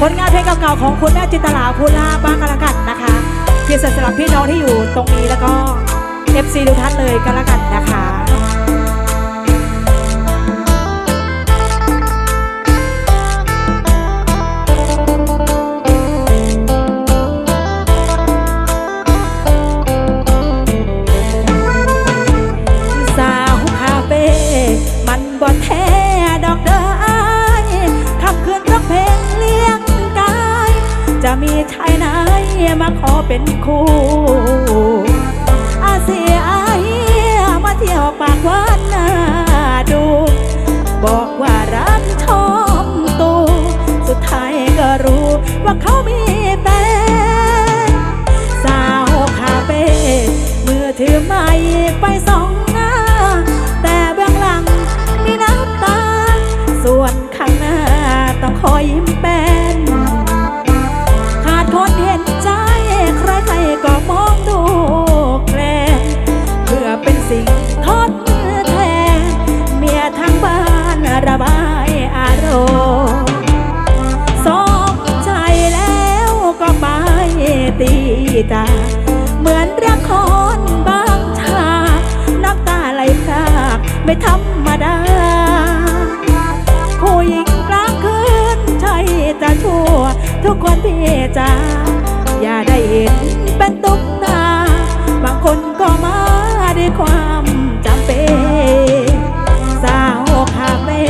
ผลงานเพลงเก่าๆของคุณแม่จินตลาภูลาบ้างกันละกันนะคะพิเศษสำหรับพี่น้องที่อยู่ตรงนี้แล้วก็ FC ทุกท่านเลยกันละกันนะคะ มาขอเป็นคู่อาเสียเฮียมาเที่ยวปากวานนา ตีตา เหมือนละครบางฉากน้ำตาไหลพรากไม่ธรรมดา ผู้หญิงกลางคืนใช่จะชั่ว ทุกคนพี่จ๋าอย่าได้เห็นเป็นตุ๊กตา บางคนก็มาด้วยความจำเป็นสาวคาเฟ่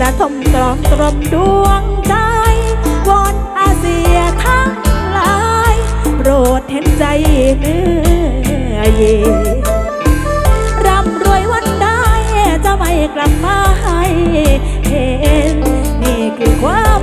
ระทมตรอมตรมด กลับมาให้เห็นนี่คือความ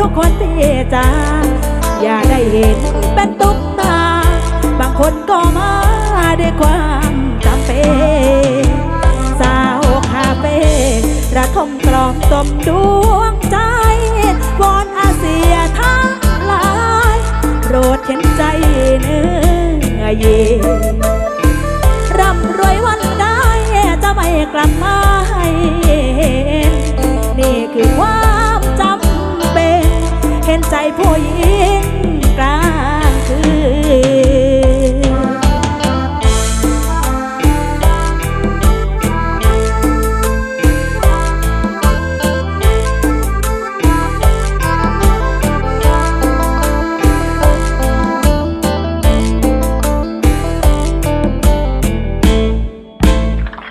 ทุกคนที่จ้าอย่าได้เห็นเป็นตุ๊กตา บางคนก็มาด้วยความจำเป็น ห็นใจผู้หญิงกลางคืน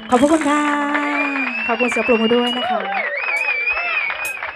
ขอบพระคุณค่ะ ขอบคุณเสียงปรบมือด้วยนะคะ